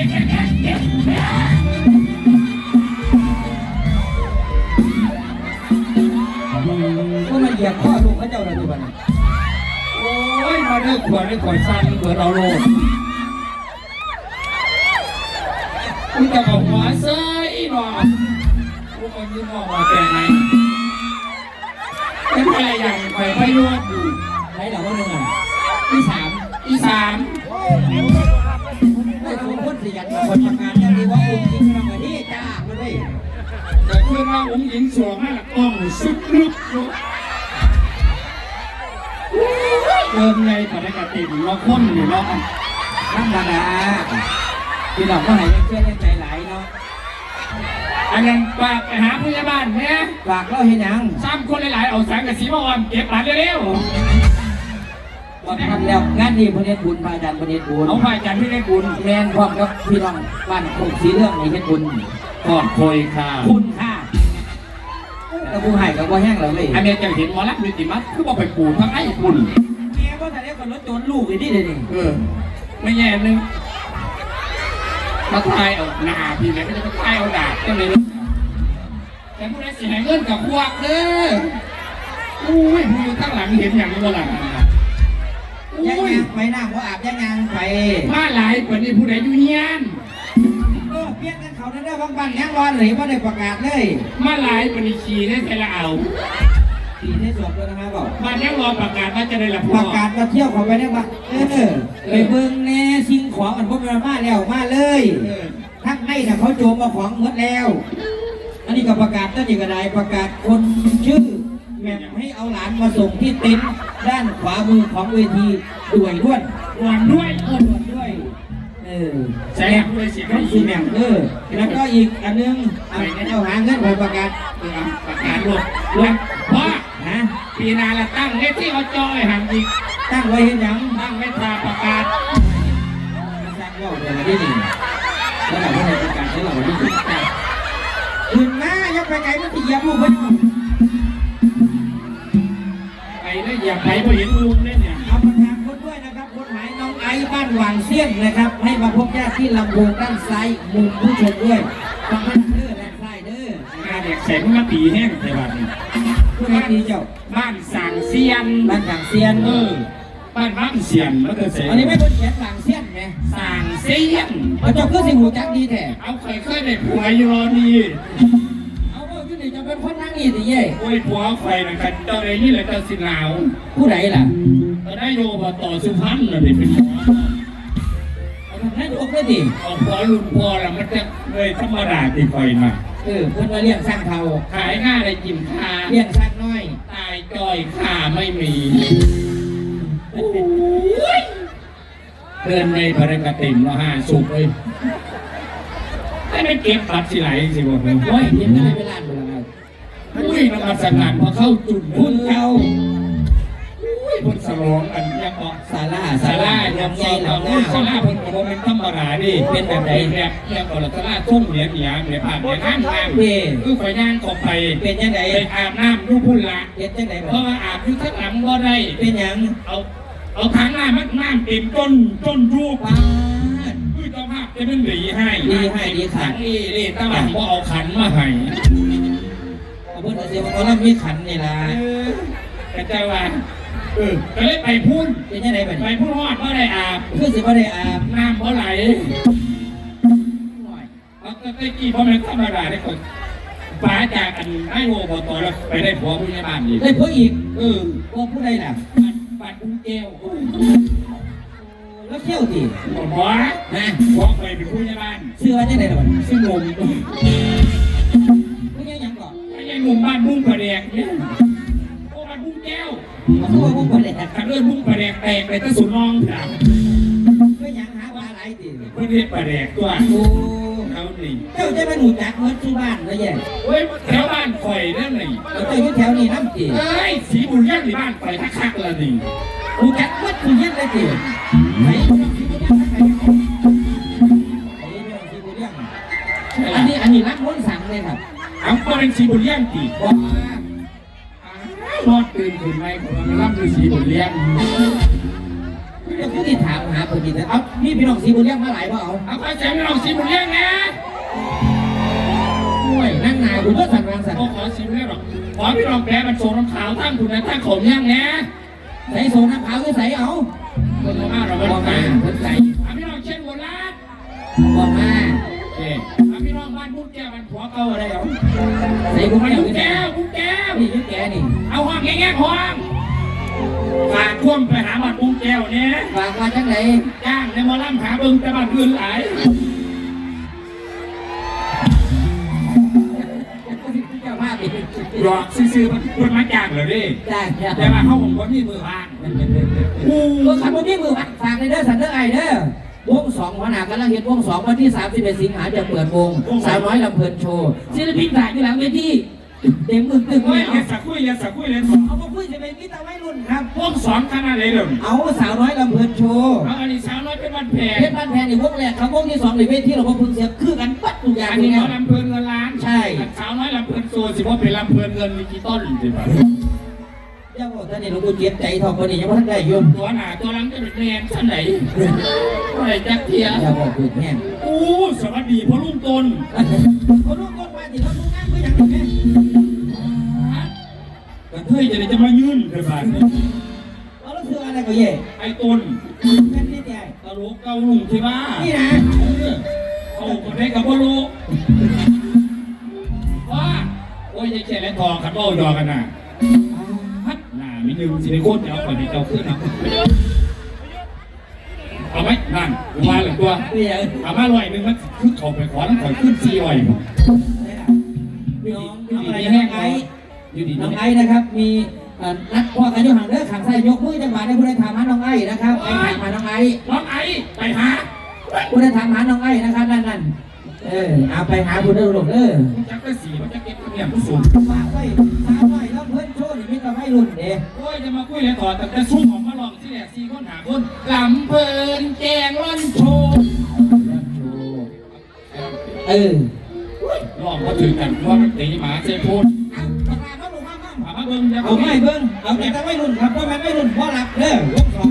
ก็มัเหยียบข้อลูกพระเจ้าเลยทุกวันโอ้ยมาเรื่ขวดเรื่ขวดซ้ำขวดเราโล่คุณจะบอกหัวเซ้ยหนอกูคนยืมหมอมาแก่ไหนแก่นอยังไปไปนวดอยู่ไหนเหล่าคนหนึ่งอะที่สามที่สาม สมควรสิยันคนทำงานอย่างดีว่าอุ้มจริงทำงานที่จ้ามันได้แต่เพื่อนว่าผมหญิงสวมมากต้องสุดลึกอยู่เติมในปฏิกติเราค้นอยู่เนาะธรรมดาพี่น้องก็ให้ยังเชื่อในใจหลายเนาะอันนั้นฝากไปหาพยาบาลเนี่ยฝากเราเห็นยังซ้ำคนหลายๆเอาแสงกะสีมาออมเก็บหลานเร็วบ อกทำแล้วงานนี้พระเนตรบุญพระอาจารย์พระเนตรบุญๆเอาไปจันที่ได้บุญแมนพร้อมกับพี่น้องบ้านโคกสีเรื่องในเฮ็ดบุญกอดโคยค่ะคุณค่าแต่ผู้ให้กับว่าแห้งเราเลยอันนี้จะเห็นหมอลักมิติมัสคือบอกไปปูทั้งไอ้คุณแม่ก็แต่เรียกคนรถโจรลูกอีนี่เลยนี่เออไม่แย่นึงมาทายเอาหน้าพี่เนี่ยก็จะมาทายเอาดาบก็เลยแต่ผู้ใดเสียเงินกับพวกเด้ออุ้ยผู้อยู่ข้างหลังเห็นอย่างนี้ว่าหลัง ยังอุ้ยยังไปนั่งว่าอาบยังยังไปมาหลายกว่านี้ผู้ใดอยู่เฮียนเออเปลี่ยนกันเขานั่นได้บางบ้านยังร้อนหรือว่าได้ประกาศเลย มาหลายกว่านี้ขี่ได้แต่ละเอาปีได้จบแล้วนะครับบอกบ้านยังรอประกาศว่าจะได้รับประกาศมาเที่ยวเขาไปได้ปะเออไปเบิ่งแน่สิ่งของอันพวกเรามาแล้วมาเลยเออทั้งในน่ะเขาโจมมาของหมดแล้ว อันนี้ก็ประกาศตั้งนี่ก็ได้ประกาศคนชื่อแห ม่มให้เอาหลานมาส่งที่เต็นท์ด้านขวามือของเวทีด่วยด้วนหวานด้วยเออด่วนด้วย เออแสงด้วยเสียงต้องสีแหม่มเออ แล้วก็อีกอันนึงเอาเอาหาเงินไปประกาศเออประกาศรวมรวมเพราะฮะปีหนาละตั้งเลขที่เขาจอยหันอีก ตั้งไว้เห็นยังตั้งไม่ทาประกาศสร้างว่าเดี๋ยวมาที่นี่แล้วเราก็เลยประกาศให้เราได้ยินขึ้นมายังไปไกลมันตีเหยียบลูกเพิ่นไป แล้วอย่าไปพอเห็นลุงเนี่ยเนี่ยเอาประกาศคนด้วยนะครับคนหายน้องไอ้บ้านหวางเสี้ยนนะครับ ให้มาพบญาติที่ลำโพงด้านซ้ายมุมผู้ชมด้วยฟังให้เด้อด้านซ้ายเด้องานเด็กแสงมาปีแห้งในบ้านนี้ผู้ใดดีเจ้าบ้านสางเซียนบ้านหวางเสี้ยนเออบ้านบ้านเสียนมันก็เสียอันนี้ไม่คนเขียนหวางเสี้ยนไงสางเซียนเอาเจ้าคือสิหูจักดีแท้เอาเคยเคยได้ผัวอยู่รอดี นี่สิเย่โอ้ยผัวใครนะครับเจ้าไรนี่แหละเจ้าสิหนาวผู้ใดล่ะก็ได้โยบต่อสุพรรณเลยเป็นผัวเอาทำให้ลูกได้ดิเอาผัวลุงพ่อล้วมันจะเลยธรรมดาที่คอยมาเออเพิ่นมาเลี้ยงสร้างเขาขายง่าได้กินคาเลี้ยงสร้างน้อย ตายจอยค่าไม่มีเดินในพระกติมเนาห้าสุกเลยแต่ไม่เก็บบัตรสิไหลสิบอกเลยโอ้ยเห็นได้เวลาดูแล้ว ยนมัสการพอเข้าจุดพุ่นเก่าอุ้ยพุ่นสลองกันยังบอกศาลาสารายัยังงใจใจหลัเรางหพุ่น้านสาราพุ่นกับโมเป็นธรรมดาดิเป็นแบบไหนแบบยังก่อนสาราทุ่งเหนียเหนียเหนียผ่านเหนียน้ำน้ำคือไฟย่างก็ไปเป็นยังไงไปอาบน้ำยุพุ่นละเป็นยังไงเพบ่ราะว่าอาบอยู่ข้างหลังบ่ได้เป็นหยังเอาเอาถังน้ำมันน้ำเต็มต้นต้นรูปปาดคือเจ้าภาพจะเป็นดีให้ดีให้ดีขัขันนนี่นี่ตลาดบ่เอาขันมาให้เอาเพิ่นเอาเสียว่าเขามีขันนี่ล่ะเออแต่เจ้าว่าเออก็เลยไปพุ่นเป็นยังไงบัดไปนี้พุ่นฮอดบ่ได้อาบคือสิบ่ได้อาบน้ำบ่ไหลหน่อยเอาก็ตะกี้เพราะมันธรรมดาได้คนฟ้าจากอันให้โวบตแล้วไปได้ผัวผู้ใหญ่บ้านอีกได้เพิ่นอีกเออว่ผู้ใดล่ะบ้านบ้านกุ้งแก้วโอ้ยแล้วเที่ยวติบอกว่านะผัวเคยเป็นผู้ใหญ่บ้าน ชื่อว่าจังไดล่ะบัดนี้ซึ่งงง หนุ่มบ้านบุ้งประแดกเนี่ยโอ้บ้านบุ้งแก้วมาสู้ว่าผู้บ่ได้ขันเลื่อนบุ้งประแดกแตกไปตั้งสุนนองถามเพิ่นหยังหาว่าหลายติเพื่อนเรียกประแดกตัวโอ้เขานี่เจ้าจะมาหนูจักเมื่อที่บ้านแล้วแย่เฮ้ยแถวบ้านข่อยนั่นนี่เจ้าอยู่แถวนี้น้ำจีเอ้ยสีบุญย่างที่บ้านข่อยคักๆละนี่หนูจักเมื่อคือยังได้จีไหนพี่น้องที่บุญยังไหนพี่น้องที่บุญยังอันนี้อันนี้นักม้วนสั่งเลยครับ เอาก็เป็นสีบุญย่างตีบอกรอดตื่นขึ้นไหมผมมันรับคือสีบุญเลี้ยงเจ้าผู้ที่ถามหาคนดีแต่เอามีพี่น้องสีบุญยังมาหลายบ่เอาเอาไปแจมเราสีบุญเลี้ยงนะห่วยนั่งนายบุญก็สั่งวางสั่งก็ขอสีบุญเลี้ยงหรอกขอพี่รองแปรมันส่งน้ำขาวทั้งคุณนะทั้งขมย่างนะใส่โซน้ำขาวก็ใส่เอาเอคนมามาเราไม่ต้องการสนใจอะพี่น้องเช่นโบราณบอกมา วมันผัวเก่าอะไรเหรอใส่กุ้งมันแก้วมุกนี่แก้วมุกแก้วนี่ยุแกนี่เอาห้องแง่ๆห้องฝากท่วมไปหาบ้านมุกแก้วเนี่ยฝากมาจังไหนจ้างในมอลำหาเบิ่งแต่บ้านอื่นหลายเจ้าภาพอีกหลอกซื้อๆมันคนมาจ้างเหรอดิได้เนี่ยแต่ว่าเขาผมคนที่มือว่างกูรถขับรถที่มือวัดฝากในเด้อสันเด้อไอเด้อ วงสองหัวหน้ากำลังเห็นวงสองวันที่31สิงหาจะเปิดวงสาวน้อยลำเพลินโชว์ศิลปินถ่ายอยู่หลังเวทีเต็มมึงตึงเฮ้ยเอาอย่าสักคุยอย่าสักคุยเลยเอามาคุยจะเป็นมิตรวัยรุ่นครับ พวกสองขนาดไหนเดิมเอาสาวน้อยลำเพลินโชว์เอาอันนี้สาวน้อยเป็นวันแผ่เพชรบ้านแพงในวงแรกครับวงที่สองในเวทีเราก็เพิ่งเสียคือกันปัดทุกอย่างอันนี่นี้ไงเขาลำเพลินเงินล้านใช่ สาวน้อยลำเพลินโซสิว่าเป็นลำเพลินเงินมีกี่ต้นสิบา ทเจ้าบอกท่านนี่หลวงปู่เจี๊ยบใจทองคนนี้ยังไม่ทันได้อยุ่ตัวหนาตัวหลังจะเป็นแนนชั้นไหนอะไรจักเทียอย่าบอกพูดแห้งอู้สวัสดีพ่อลุงตนคนรู้คนมาที่เราดูงานคืออย่างนี้กระเทยจะได้จะมายื่นเกิดบาทนี้เอาแล้วคืออะไรก็เย่ไอ้ตนแค่นี้ใหญ่ตลกเกาลุงที่บ้านี่นะเอาคนได้กับพ่อลูกว่าโอ้ยจะแค่และทองขันโบ้ยอกันน่ะฮัด หน้ามีหนึ่งสิริโคตรจะเอาไปในเจ้าขึ้นเอาเอาไหมนั่นกูมาเลยตัวนี่ไงเอามาลอยหนึ่งมันคือเขาไปขอแล้วขอขึ้นซีอ่อยน้องน้องอะไรนะน้องไอ้อยู่ดีน้องๆไอ้นะครับ มีเอ่อนักพ่อกันอยู่ห่างเด้อขังใส่ยกมือจังหวะในผู้ใดถามหาน้องไอ้นะครับไอ้ถามหาน้องไอ้น้องไอ้ไปหาผู้ใดถามหาน้องไอ้นะครับนั่นนั่นเออเอาไปหาผู้ใดหลงเด้อจักรสีมันจะเก็บขมิ้นผู้สูงฝากไว้ รุ่นเด้โอ้ยจะมาคุยเลยต่อแต่จะซุ่มออกมาลองที่แหลกซีคนหาคนลำเพลินแกงร่อนโชว์เออลองมาถึงกันว่ามันตีหมาเซพูดเอาปากกาเขาลงมามั่งถามมาเบิ่งเดี๋ยวเอาไม่เบิ้งเอาแต่ไม่รุ่นครับเพราะมันไม่รุ่นเพราะหลับเด้อวงสอง